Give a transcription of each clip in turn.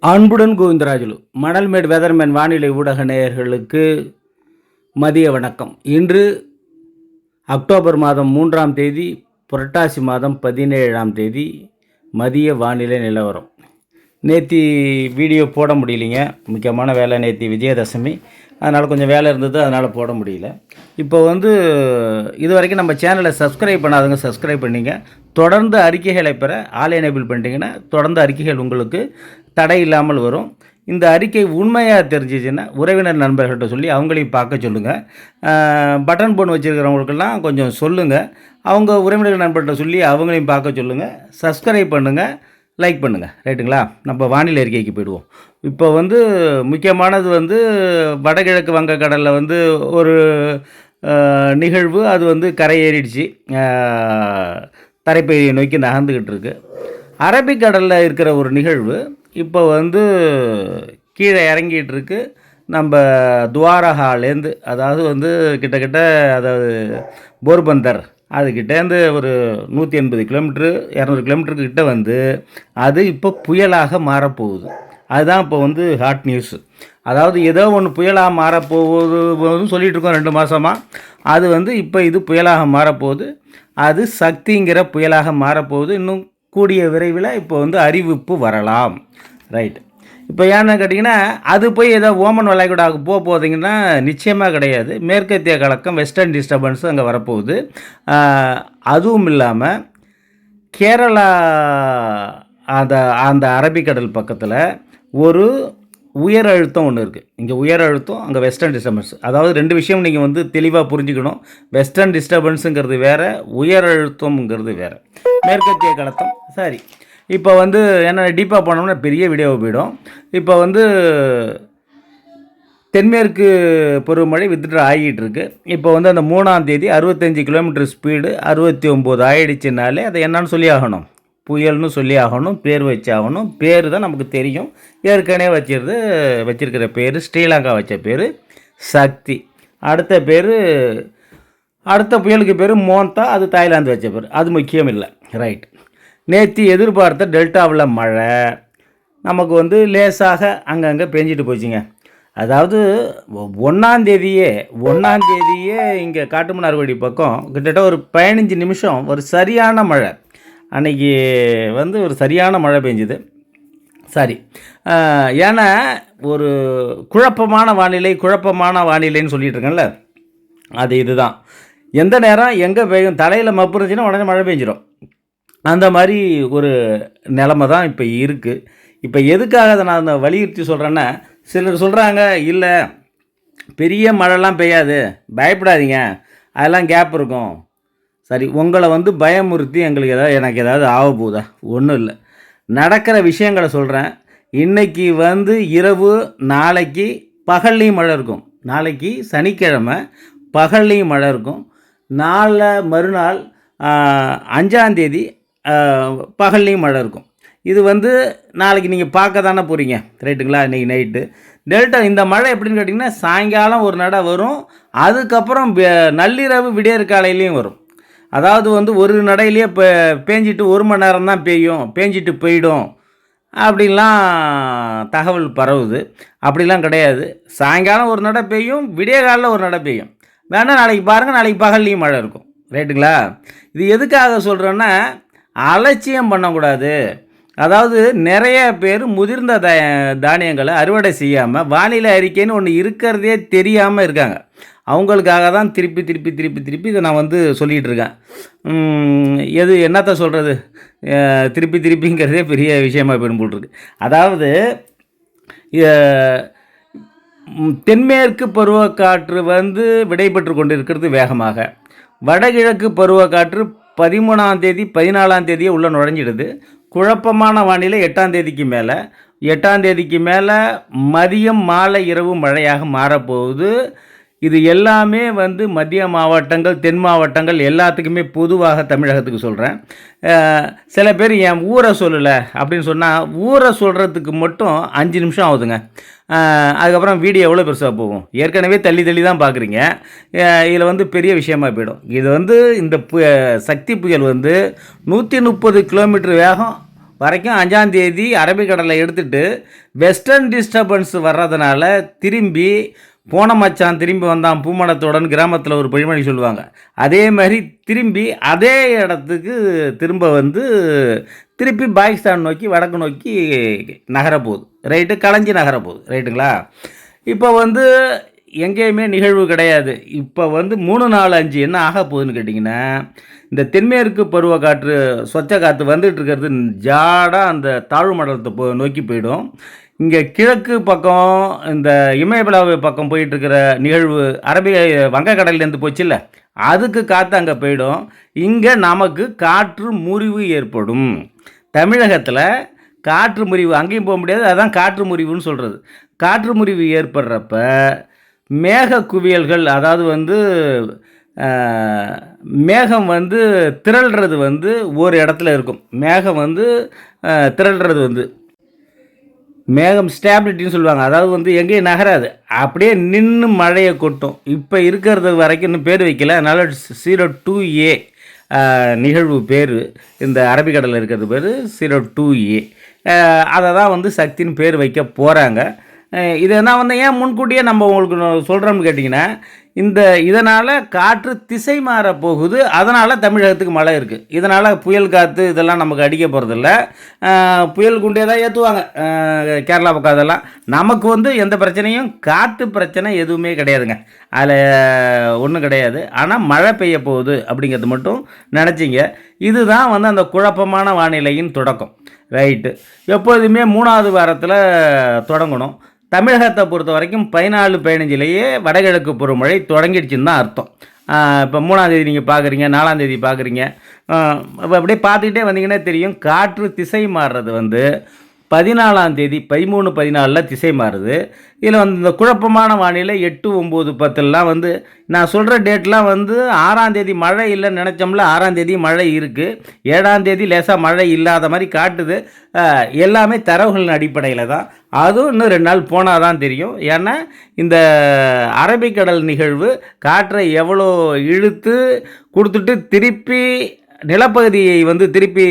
அன்புடன் கோவிந்தராஜுலு மணல்மேடு வெதர்மேன் வானிலை ஊடக நேயர்களுக்கு மதிய வணக்கம். இன்று அக்டோபர் மாதம் மூன்றாம் தேதி புரட்டாசி மாதம் பதினேழாம் தேதி மதிய வானிலை நிலவரம். நேத்தி வீடியோ போட முடியலைங்க. முக்கியமான வேலை நேத்தி விஜயதசமி. அதனால் கொஞ்சம் வேலை இருந்தது அதனால் போட முடியல. இப்போ வந்து இது வரைக்கும் நம்ம சேனலை சப்ஸ்கிரைப் பண்ணாதவங்க சப்ஸ்கிரைப் பண்ணிங்க. தொடர்ந்து அறிக்கைகளை பெற ஆல் எனேபிள் பண்ணிட்டீங்கன்னா தொடர்ந்து அறிக்கைகள் உங்களுக்கு தடை இல்லாமல் வரும். இந்த அறிக்கை உண்மையாக தெரிஞ்சிச்சுன்னா உறவினர் நண்பர்கள்ட்ட சொல்லி அவங்களையும் பார்க்க சொல்லுங்கள் பட்டன் ஃபோன் வச்சுருக்கிறவங்களுக்கெல்லாம் கொஞ்சம் சொல்லுங்கள் அவங்க உறவினர் நண்பர்கிட்ட சொல்லி அவங்களையும் பார்க்க சொல்லுங்கள் சப்ஸ்கிரைப் பண்ணுங்கள் லைக் பண்ணுங்கள் ரைட்டுங்களா நம்ம வானிலை அறிக்கைக்கு போயிடுவோம். இப்போ வந்து முக்கியமானது வந்து வடகிழக்கு வங்கக்கடலில் வந்து ஒரு நிகழ்வு. அது வந்து கரையேறிடுச்சு. தரைப்பகுதியை நோக்கி நகர்ந்துக்கிட்டு இருக்கு அரபிக்கடலில் இருக்கிற ஒரு நிகழ்வு. இப்போ வந்து கீழே இறங்கிட்டு இருக்கு நம்ம துவாரகாலேருந்து அதாவது வந்து கிட்டத்தட்ட அதாவது போர்பந்தர் அதுக்கிட்டேருந்து ஒரு நூற்றி எண்பது கிலோமீட்ரு இரநூறு கிலோமீட்டருக்கிட்ட வந்து அது இப்போ புயலாக மாறப்போகுது. அதுதான் இப்போ வந்து ஹாட் நியூஸ். அதாவது ஏதோ ஒன்று புயலாக மாறப்போகுது சொல்லிகிட்டு இருக்கோம் ரெண்டு மாதமாக அது வந்து இப்போ இது புயலாக மாறப்போகுது. அது சக்திங்கிற புயலாக மாறப்போகுது. இன்னும் கூடிய விரைவில் இப்போ வந்து அறிவிப்பு வரலாம். ரைட் இப்போ ஏன்னு கேட்டிங்கன்னா அது போய் ஏதோ ஓமன் வளைகுடாவுக்கு போக போதிங்கன்னா நிச்சயமாக கிடையாது. மேற்கத்திய கலக்கம் வெஸ்டர்ன் டிஸ்டர்பன்ஸும் அங்கே வரப்போகுது. அதுவும் இல்லாமல் கேரளா அந்த அந்த அரபிக்கடல் பக்கத்தில் ஒரு உயர் அழுத்தம் ஒன்று இருக்குது இங்கே உயர் அழுத்தம் அங்கே வெஸ்டர்ன் டிஸ்டர்பன்ஸ் அதாவது ரெண்டு விஷயம் நீங்கள் வந்து தெளிவாக புரிஞ்சுக்கணும். வெஸ்டர்ன் டிஸ்டர்பன்ஸுங்கிறது வேறு உயர் அழுத்தம்ங்கிறது வேறு. மேற்கத்திய கலத்தம் சரி இப்போ வந்து என்ன டீப்பாக போனோம்னா பெரிய வீடியோ போயிடும். இப்போ வந்து தென்மேற்கு பருவமழை வித்ட்ரா ஆகிட்டு இருக்கு இப்போ வந்து அந்த மூணாம் தேதி அறுபத்தஞ்சு கிலோமீட்டர் ஸ்பீடு அறுபத்தி ஒம்பது ஆயிடுச்சுனாலே அதை என்னன்னு சொல்லி ஆகணும். புயல்னு சொல்லி ஆகணும் பேர் வச்சாகணும் பேர் தான் நமக்கு தெரியும். ஏற்கனவே வச்சிருது வச்சிருக்கிற பேர் ஸ்ரீலங்கா வச்ச பேர் சக்தி. அடுத்த பேர் அடுத்த புயலுக்கு பேர் மோந்தா அது தாய்லாந்து வச்ச பேர். அது முக்கியம் இல்லை. ரைட் நேற்று எதிர்பார்த்த டெல்டாவில் மழை நமக்கு வந்து லேசாக அங்கங்கே பெஞ்சிட்டு போச்சுங்க. அதாவது ஒன்றாந்தேதியே ஒன்றாந்தேதியே இங்கே காட்டுமன்னார்குடி பக்கம் கிட்டத்தட்ட ஒரு பதினஞ்சு நிமிஷம் ஒரு சரியான மழை. அன்னைக்கு வந்து ஒரு சரியான மழை பெஞ்சுது. சரி. ஏன்னா ஒரு குழப்பமான வானிலை குழப்பமான வானிலைன்னு சொல்லிட்டு இருக்கேன்ல அது இதுதான். எந்த நேரம் எங்கே பெய்யும் தலையில் மப்புறச்சுன்னா உடனே மழை பெஞ்சிடும் அந்த மாதிரி ஒரு நிலமை தான் இப்போ இருக்குது இப்போ எதுக்காக அதை நான் அந்த வலியுறுத்தி சொல்கிறேன்னா சிலர் சொல்கிறாங்க இல்லை பெரிய மழைலாம் பெய்யாது. பயப்படாதீங்க. அதெல்லாம் கேப் இருக்கும். சரி உங்களை வந்து பயமுறுத்தி எங்களுக்கு ஏதாவது எனக்கு ஏதாவது ஆக போகுதா ஒன்றும் இல்லை. நடக்கிற விஷயங்களை சொல்கிறேன் இன்றைக்கி வந்து இரவு நாளைக்கு பகல்லையும் மழை இருக்கும். நாளைக்கு சனிக்கிழமை பகல்லையும் மழை இருக்கும். நாளில் மறுநாள் அஞ்சாந்தேதி பகல்லையும் மழை இருக்கும். இது வந்து நாளைக்கு நீங்கள் பார்க்க தானே போகிறீங்க ரைட்டுங்களா? இன்றைக்கி நைட்டு. டெல்டா இந்த மழை எப்படின்னு கேட்டிங்கன்னா சாயங்காலம் ஒரு நடை வரும். அதுக்கப்புறம் நள்ளிரவு விடியற் காலையிலையும் வரும். அதாவது வந்து ஒரு நடையிலேயே இப்போ பேஞ்சிட்டு ஒரு மணி நேரம் தான் பெய்யும். பேஞ்சிட்டு போயிடும். அப்படிலாம் தகவல் பரவுது. அப்படிலாம் கிடையாது. சாயங்காலம் ஒரு நடை பெய்யும் விடிய ஒரு நடை பெய்யும். வேணால் நாளைக்கு பாருங்கள் நாளைக்கு பகல்லையும் மழை இருக்கும். ரைட்டுங்களா? இது எதுக்காக சொல்கிறேன்னா அலட்சியம் பண்ணக்கூடாது. அதாவது நிறைய பேர் முதிர்ந்த த தானியங்களை அறுவடை செய்யாமல் வானிலை அறிக்கைன்னு ஒன்று இருக்கிறதே தெரியாமல் இருக்காங்க. அவங்களுக்காக தான் திருப்பி திருப்பி திருப்பி திருப்பி இதை நான் வந்து சொல்லிகிட்டு இருக்கேன். எது என்னத்த சொல்கிறது திருப்பி திருப்பிங்கிறதே பெரிய விஷயமாக போயிடும் அதாவது தென்மேற்கு பருவக்காற்று வந்து விடைபெற்று கொண்டு இருக்கிறது வேகமாக. வடகிழக்கு பருவக்காற்று பதிமூணாம் தேதி பதினாலாம் தேதியே உள்ளே நுழைஞ்சிடுது. குழப்பமான வானிலை எட்டாம் தேதிக்கு மேலே. எட்டாம் தேதிக்கு மேலே மதியம் மாலை இரவு மழையாக மாறப்போகுது. இது எல்லாமே வந்து மத்திய மாவட்டங்கள் தென் மாவட்டங்கள் எல்லாத்துக்குமே பொதுவாக தமிழகத்துக்கு சொல்கிறேன் சில பேர் என் ஊரை சொல்லலை அப்படின்னு சொன்னால் ஊரை சொல்கிறதுக்கு மட்டும் அஞ்சு நிமிஷம் ஆகுதுங்க. அதுக்கப்புறம் வீடியோ எவ்வளோ பெருசாக போகும்? ஏற்கனவே தள்ளி தள்ளி தான் பார்க்குறீங்க. இதில் வந்து பெரிய விஷயமா போயிடும். இது வந்து இந்த பு சக்தி புயல் வந்து நூற்றி முப்பது கிலோமீட்டர் வேகம் வரைக்கும் அஞ்சாந்தேதி அரபிக்கடலை எடுத்துகிட்டு வெஸ்டர்ன் டிஸ்டர்பன்ஸ் வர்றதுனால திரும்பி போன மச்சான் திரும்பி வந்தான் பூமணத்துடன் கிராமத்தில் ஒரு பொழிமொழி சொல்லுவாங்க. அதே மாதிரி திரும்பி அதே இடத்துக்கு திரும்ப வந்து திருப்பி பாகிஸ்தான் நோக்கி வடக்கு நோக்கி நகரப்போகுது. ரைட்டு களைஞ்சி நகரப்போகுது. ரைட்டுங்களா இப்போ வந்து எங்கேயுமே நிகழ்வு கிடையாது. இப்போ வந்து மூணு நாலு அஞ்சு என்ன ஆக போகுதுன்னு கேட்டிங்கன்னா இந்த தென்மேற்கு பருவ காற்று சொச்ச காற்று வந்துட்டு இருக்கிறது ஜாடாக அந்த தாழ்வு மண்டலத்தை போ நோக்கி போயிடும். இங்கே கிழக்கு பக்கம் இந்த இமயமலாவு பக்கம் போயிட்டு இருக்கிற நிகழ்வு அரபி வங்கக்கடல்லேருந்து போச்சுல்ல? அதுக்கு காற்று அங்கே போயிடும். இங்கே நமக்கு காற்று முறிவு ஏற்படும். தமிழகத்தில் காற்று முறிவு அங்கேயும் போக முடியாது அதுதான் காற்று முறிவுன்னு சொல்கிறது காற்று முறிவு ஏற்படுறப்ப மேக குவியல்கள் அதாவது வந்து மேகம் வந்து திரள்றது வந்து ஒரு இடத்துல இருக்கும். மேகம் வந்து திரள்றது வந்து மேகம் ஸ்டேபிலிட்டின்னு சொல்லுவாங்க. அதாவது வந்து எங்கேயும் நகராது. அப்படியே நின்று மழையை கொட்டும். இப்போ இருக்கிறது வரைக்கும் இன்னும் பேர் வைக்கல. அதனால் ஜீரோ டூ ஏ நிகழ்வு பேர் இந்த அரபிக்கடலில் இருக்கிறது பேர் ஜீரோ டூ ஏ அதை தான் வந்து சக்தின்னு பேர் வைக்க போகிறாங்க இதை நான் வந்து ஏன் முன்கூட்டியே நம்ம உங்களுக்கு சொல்கிறோம்னு கேட்டிங்கன்னா இந்த இதனால் காற்று திசை மாற போகுது. அதனால் தமிழகத்துக்கு மழை இருக்குது இதனால் புயல் காற்று இதெல்லாம் நமக்கு அடிக்க போகிறதில்ல புயல் குண்டே தான் ஏற்றுவாங்க கேரளா பக்கம் அதெல்லாம். நமக்கு வந்து எந்த பிரச்சனையும் காற்று பிரச்சனை எதுவுமே கிடையாதுங்க. அதில் ஒன்றும் கிடையாது. ஆனால் மழை பெய்ய போகுது அப்படிங்கிறது மட்டும் நினச்சிங்க. இதுதான் வந்து அந்த குழப்பமான வானிலையின் தொடக்கம். ரைட்டு. எப்போதுமே மூணாவது வாரத்தில் தொடங்கணும். தமிழகத்தை பொறுத்த வரைக்கும் பதினாலு பதினஞ்சுலேயே வடகிழக்கு பருவமழை தொடங்கிடுச்சுன்னு தான் அர்த்தம். இப்போ மூணாந்தேதி நீங்கள் பார்க்குறீங்க நாலாந்தேதி பார்க்குறீங்க அப்படியே பார்த்துக்கிட்டே வந்தீங்கன்னா தெரியும் காற்று திசை மாறுறது வந்து பதினாலாம் தேதி பதிமூணு பதினாலில் திசை மாறுது. இதில் வந்து இந்த குழப்பமான வானிலை எட்டு ஒம்பது பத்துலலாம் வந்து நான் சொல்கிற டேட்லாம் வந்து ஆறாம் தேதி மழை இல்லைன்னு நினச்சோம்ல ஆறாம் தேதி மழை இருக்குது ஏழாம் தேதி லேசாக மழை இல்லாத மாதிரி காட்டுது. எல்லாமே தரவுகளின் அடிப்படையில் தான். அதுவும் இன்னும் ரெண்டு நாள் போனால் தான் தெரியும். ஏன்னா இந்த அரபிக்கடல் நிகழ்வு காற்றை எவ்வளோ இழுத்து கொடுத்துட்டு திருப்பி நிலப்பகுதியை வந்து திருப்பி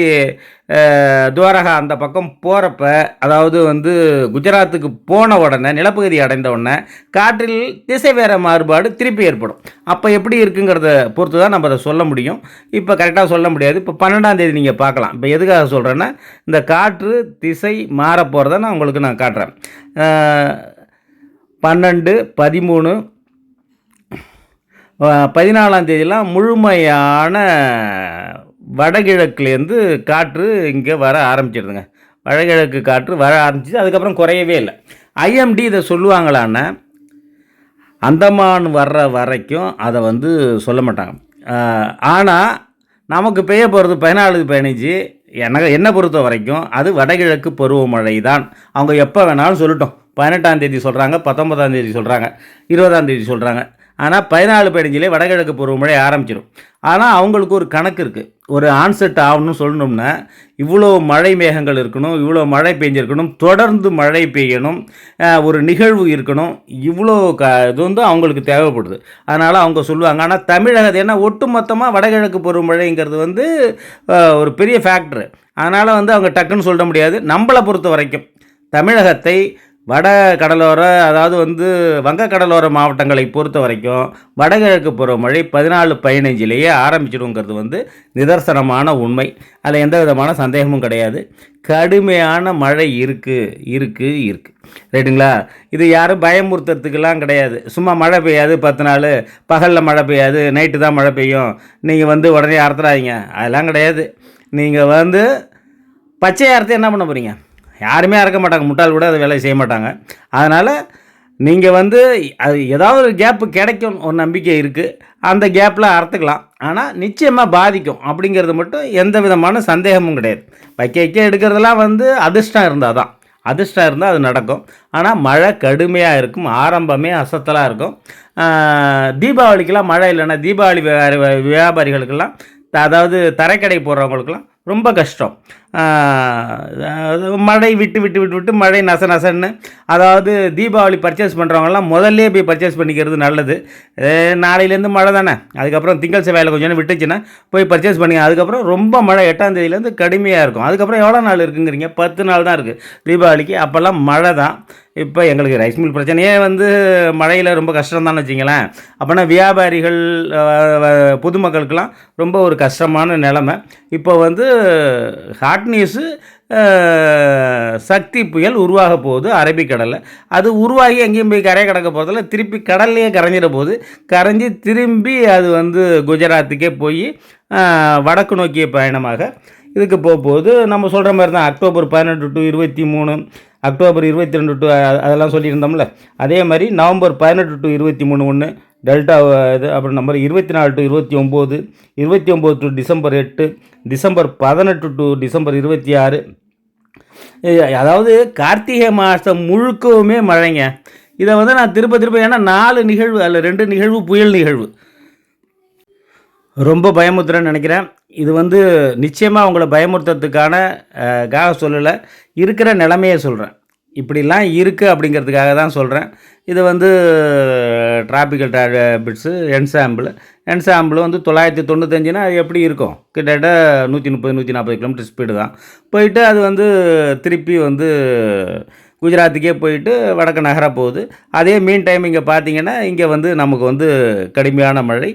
துவாரகா அந்த பக்கம் போகிறப்ப அதாவது வந்து குஜராத்துக்கு போன உடனே நிலப்பகுதி அடைந்த உடனே காற்றில் திசை வேற மாறுபாடு திருப்பி ஏற்படும். அப்போ எப்படி இருக்குங்கிறத பொறுத்து தான் நம்ம அதை சொல்ல முடியும். இப்போ கரெக்டாக சொல்ல முடியாது. இப்போ பன்னெண்டாம் தேதி நீங்கள் பார்க்கலாம். இப்போ எதுக்காக சொல்கிறேன்னா இந்த காற்று திசை மாற போகிறத நான் உங்களுக்கு நான் காட்டுறேன். பன்னெண்டு பதிமூணு பதினாலாம் தேதியெல்லாம் முழுமையான வடகிழக்குலேருந்து காற்று இங்கே வர ஆரம்பிச்சிடுதுங்க வடகிழக்கு காற்று வர ஆரம்பிச்சிது அதுக்கப்புறம் குறையவே இல்லை. ஐஎம்டி இதை சொல்லுவாங்களான்னா அந்தமான் வர்ற வரைக்கும் அதை வந்து சொல்ல மாட்டாங்க. ஆனால் நமக்கு பெய்ய போகிறது பதினாலு பதினஞ்சு எனக்கு என்னை பொறுத்த வரைக்கும் அது வடகிழக்கு பருவமழை தான் அவங்க எப்போ வேணாலும் சொல்லட்டும். பதினெட்டாம் தேதி சொல்கிறாங்க பத்தொன்பதாம் தேதி சொல்கிறாங்க இருபதாம் தேதி சொல்கிறாங்க ஆனால் பதினாலு பதினஞ்சிலே வடகிழக்கு பருவமழை ஆரம்பிச்சிடும் ஆனால் அவங்களுக்கு ஒரு கணக்கு இருக்குது ஒரு ஆன்செட் ஆகணும்னு சொல்லணும்னா இவ்வளோ மழை மேகங்கள் இருக்கணும் இவ்வளோ மழை பெஞ்சிருக்கணும் தொடர்ந்து மழை பெய்யணும் ஒரு நிகழ்வு இருக்கணும் இவ்வளோ க இது வந்து அவங்களுக்கு தேவைப்படுது. அதனால் அவங்க சொல்லுவாங்க. ஆனால் தமிழகத்தை ஏன்னா ஒட்டுமொத்தமாக வடகிழக்கு பருவமழைங்கிறது வந்து ஒரு பெரிய ஃபேக்ட்ரு அதனால் வந்து அவங்க டக்குன்னு சொல்ல முடியாது. நம்மளை பொறுத்த வரைக்கும் தமிழகத்தை வட கடலோர அதாவது வந்து வங்கக்கடலோர மாவட்டங்களை பொறுத்த வரைக்கும் வடகிழக்கு பருவமழை பதினாலு பதினஞ்சிலேயே ஆரம்பிச்சிடுங்கிறது வந்து நிதர்சனமான உண்மை. அதில் எந்த விதமான சந்தேகமும் கிடையாது. கடுமையான மழை இருக்குது இருக்குது இருக்குது ரைட்டுங்களா? இது யாரும் பயமுறுத்துறதுக்கெல்லாம் கிடையாது. சும்மா மழை பெய்யாது பத்து நாள் பகலில் மழை பெய்யாது நைட்டு தான் மழை பெய்யும். நீங்கள் வந்து உடனே அறுத்துறாதீங்க. அதெல்லாம் கிடையாது. நீங்கள் வந்து பச்சை அறுத்து என்ன பண்ண போகிறீங்க யாருமே அறக்க மாட்டாங்க. முட்டாள் கூட அது வேலையை செய்ய மாட்டாங்க. அதனால் நீங்கள் வந்து அது ஏதாவது ஒரு கேப்பு கிடைக்கும் ஒரு நம்பிக்கை இருக்குது அந்த கேப்பில் அறுத்துக்கலாம். ஆனால் நிச்சயமாக பாதிக்கும் அப்படிங்கிறது மட்டும் எந்த விதமான சந்தேகமும் கிடையாது. வைக்க வைக்க எடுக்கிறதெல்லாம் வந்து அதிர்ஷ்டம் இருந்தால் தான். அதிர்ஷ்டம் இருந்தால் அது நடக்கும். ஆனால் மழை கடுமையாக இருக்கும். ஆரம்பமே அசத்தலாக இருக்கும். தீபாவளிக்கெலாம் தீபாவளிக்கெல்லாம் மழை இல்லைன்னா தீபாவளி வியா- வியாபாரிகளுக்கெல்லாம் அதாவது தரைக்கடை போடுறவங்களுக்கெல்லாம் ரொம்ப கஷ்டம். மழை விட்டு விட்டு விட்டு விட்டு மழை நச நசன்னு. அதாவது தீபாவளி பர்ச்சேஸ் பண்ணுறவங்கலாம் முதல்லே போய் பர்ச்சேஸ் பண்ணிக்கிறது நல்லது. நாளையிலேருந்து மழை தானே. அதுக்கப்புறம் திங்கள் செவ்வாயில் கொஞ்சம் நேரம் விட்டுச்சுன்னா போய் பர்ச்சேஸ் பண்ணி அதுக்கப்புறம் ரொம்ப மழை எட்டாம் தேதியிலேருந்து கடுமையாக இருக்கும். அதுக்கப்புறம் எவ்வளோ நாள் இருக்குங்கிறீங்க? பத்து நாள் தான் இருக்குது தீபாவளிக்கு அப்போல்லாம் மழை தான். இப்போ எங்களுக்கு ரைஸ் மில் பிரச்சனையே வந்து மழையில் ரொம்ப கஷ்டம் தான் வச்சிங்களேன். அப்போனா வியாபாரிகள் பொதுமக்களுக்கெல்லாம் ரொம்ப ஒரு கஷ்டமான நிலமை. இப்போ வந்து ஹாட் நியூஸு சக்தி புயல் உருவாக போகுது அரபிக்கடலில் அது உருவாகி எங்கேயும் போய் கரையை கடக்க போகிறதில்ல திருப்பி கடல்லையே கரைஞ்சிட போகுது. கரைஞ்சி திரும்பி அது வந்து குஜராத்துக்கே போய் வடக்கு நோக்கிய பயணமாக இதுக்கு போகும்போது நம்ம சொல்கிற மாதிரி தான் அக்டோபர் பதினெட்டு டு இருபத்தி மூணு அக்டோபர் இருபத்தி ரெண்டு டு அதெல்லாம் சொல்லியிருந்தோம்ல. அதே மாதிரி நவம்பர் பதினெட்டு டு இருபத்தி மூணு ஒன்று டெல்டா இது அப்புறம் நம்பர் இருபத்தி நாலு டு இருபத்தி ஒம்பது இருபத்தி ஒம்பது டு டிசம்பர் எட்டு டிசம்பர் பதினெட்டு டு டிசம்பர் இருபத்தி ஆறு. அதாவது கார்த்திகை மாதம் முழுக்கவுமே மழைங்க. இதை வந்து நான் திருப்ப திருப்ப ஏன்னா நாலு நிகழ்வு அதில் ரெண்டு நிகழ்வு புயல் நிகழ்வு. ரொம்ப பயமுறுத்துறேன்னு நினைக்கிறேன். இது வந்து நிச்சயமாக உங்களை பயமுறுத்துறதுக்கான காக சொல்லலை இருக்கிற நிலைமையை சொல்கிறேன் இப்படிலாம் இருக்குது அப்படிங்கிறதுக்காக தான் சொல்கிறேன் இது வந்து டிராபிக்கல் பிட்ஸு என்சாம்பிள் என்சாம்பிள் வந்து தொள்ளாயிரத்தி தொண்ணூத்தஞ்சுனா அது எப்படி இருக்கும்? கிட்டத்தட்ட நூற்றி முப்பது நூற்றி நாற்பது கிலோமீட்டர் ஸ்பீடு தான். போயிட்டு அது வந்து திருப்பி வந்து குஜராத்துக்கே போயிட்டு வடக்கு நகர போகுது. அதே மீன் டைம் இங்கே பார்த்தீங்கன்னா இங்கே வந்து நமக்கு வந்து கடுமையான மழை.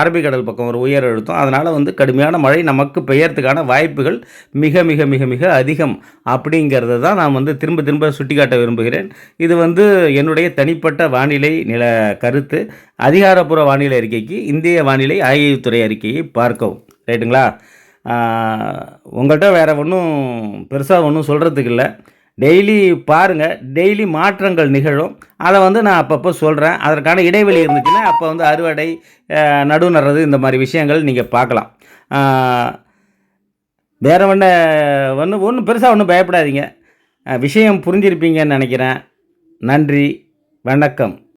அரபிக்கடல் பக்கம் ஒரு உயர் அழுத்தம். அதனால் வந்து கடுமையான மழை நமக்கு பெய்யறதுக்கான வாய்ப்புகள் மிக மிக மிக மிக அதிகம். அப்படிங்கிறத தான் நான் வந்து திரும்ப திரும்ப சுட்டிக்காட்ட விரும்புகிறேன். இது வந்து என்னுடைய தனிப்பட்ட வானிலை நில கருத்து. அதிகாரப்பூர்வ வானிலை அறிக்கைக்கு இந்திய வானிலை ஆய்வுத்துறை அறிக்கையை பார்க்கவும். ரைட்டுங்களா? உங்கள்கிட்ட வேறு ஒன்றும் பெருசாக ஒன்றும் சொல்கிறதுக்கு இல்லை. டெய்லி பாருங்கள் டெய்லி மாற்றங்கள் நிகழும். அதை வந்து நான் அப்பப்போ சொல்கிறேன் அதற்கான இடைவெளி இருந்துச்சுன்னா அப்போ வந்து அறுவடை அஹ், நடுறது இந்த மாதிரி விஷயங்கள் நீங்கள் பார்க்கலாம். வேறு ஒன்று ஒன்று ஒன்றும் பெருசாக ஒன்றும் பயப்படாதீங்க. விஷயம் புரிஞ்சிருப்பீங்கன்னு நினைக்கிறேன். நன்றி வணக்கம்.